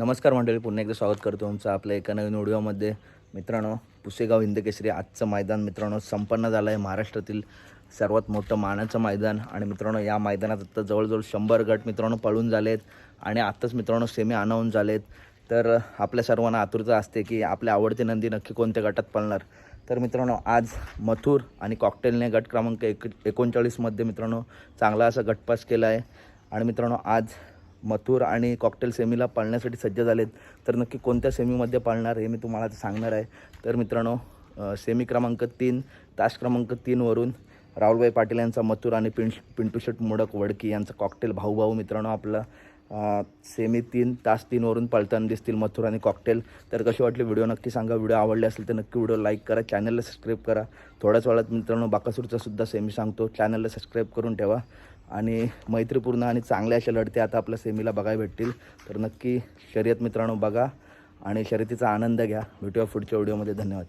नमस्कार मंडळी पुन्हा एकदा स्वागत करतो तुमचं आपल्या एका नवीन व्हिडिओमध्ये. मित्रांनो पुसेगाव हिंदकेसरी आजचं मैदान मित्रांनो संपन्न झालं आहे महाराष्ट्रातील सर्वात मोठं मानाचं मैदान आणि मित्रांनो या मैदानात आता जवळजवळ शंभर गट मित्रांनो पळून झालेत आणि आत्ताच मित्रांनो सेमी अनाऊन झालेत. तर आपल्या सर्वांना आतुरता असते की आपल्या आवडते नंदी नक्की कोणत्या गटात पळणार. तर मित्रांनो आज मथुर आणि कॉकटेलने गट क्रमांक एक एकोणचाळीसमध्ये मित्रांनो चांगला असा गटपास केला आहे आणि मित्रांनो आज मथुर आणि कॉकटेल सेमीला पाळण्यासाठी सज्ज झालेत. तर नक्की कोणत्या सेमीमध्ये पाळणार हे मी तुम्हाला सांगणार आहे. तर मित्रांनो सेमी क्रमांक तीन तास क्रमांक तीनवरून राहुलभाई पाटील यांचा मथुर आणि पिंट पिंटू शेट मोडक वडकी यांचा कॉकटेल भाऊ भाऊ मित्रांनो आपला. सेमी तीन तास तीनवरून पळताना दिसतील मथुर आणि कॉकटेल तर कशी वाटली व्हिडिओ नक्की सांगा. व्हिडिओ आवडले असेल तर नक्की व्हिडिओ लाईक करा. चॅनलला सबस्क्राईब करा. थोड्याच वेळात मित्रांनो बाकासूरचा सुद्धा सेमी सांगतो. चॅनलला सबस्क्राईब करून ठेवा. आणि मैत्रीपूर्ण आणि चांगल्या अशा लढत्या आता आपल्या सेमीला बघायला भेटतील. तर नक्की शर्यत मित्रांनो बघा आणि शर्यतीचा आनंद घ्या. भेटूया पुढच्या व्हिडिओमध्ये. धन्यवाद.